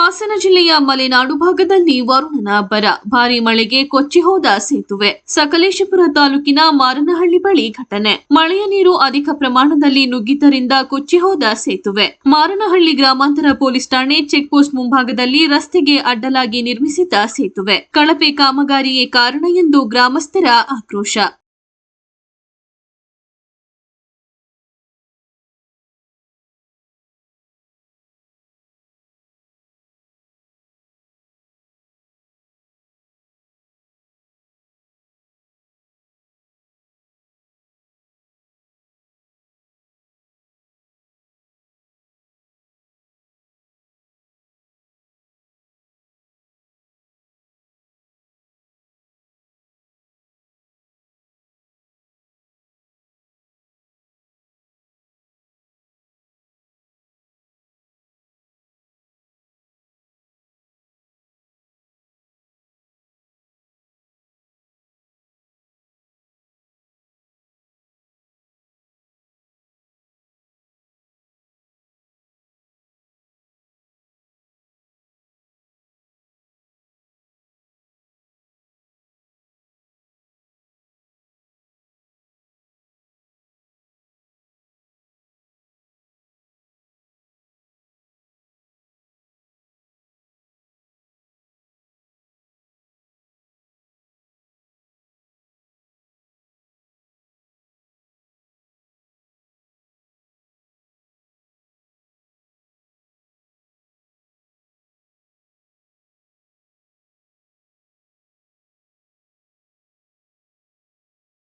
ಹಾಸನ ಜಿಲ್ಲೆಯ ಮಲೆನಾಡು ಭಾಗದಲ್ಲಿ ವರುಣನ ಬರ. ಭಾರಿ ಮಳೆಗೆ ಕೊಚ್ಚಿ ಹೋದ ಸೇತುವೆ. ಸಕಲೇಶಪುರ ತಾಲೂಕಿನ ಮಾರನಹಳ್ಳಿ ಬಳಿ ಘಟನೆ. ಮಳೆಯ ನೀರು ಅಧಿಕ ಪ್ರಮಾಣದಲ್ಲಿ ನುಗ್ಗಿದ್ದರಿಂದ ಕೊಚ್ಚಿ ಹೋದ ಸೇತುವೆ. ಮಾರನಹಳ್ಳಿ ಗ್ರಾಮಾಂತರ ಪೊಲೀಸ್ ಠಾಣೆ ಚೆಕ್ ಪೋಸ್ಟ್ ಮುಂಭಾಗದಲ್ಲಿ ರಸ್ತೆಗೆ ಅಡ್ಡಲಾಗಿ ನಿರ್ಮಿಸಿದ್ದ ಸೇತುವೆ. ಕಳಪೆ ಕಾಮಗಾರಿಯೇ ಕಾರಣ ಎಂದು ಗ್ರಾಮಸ್ಥರ ಆಕ್ರೋಶ.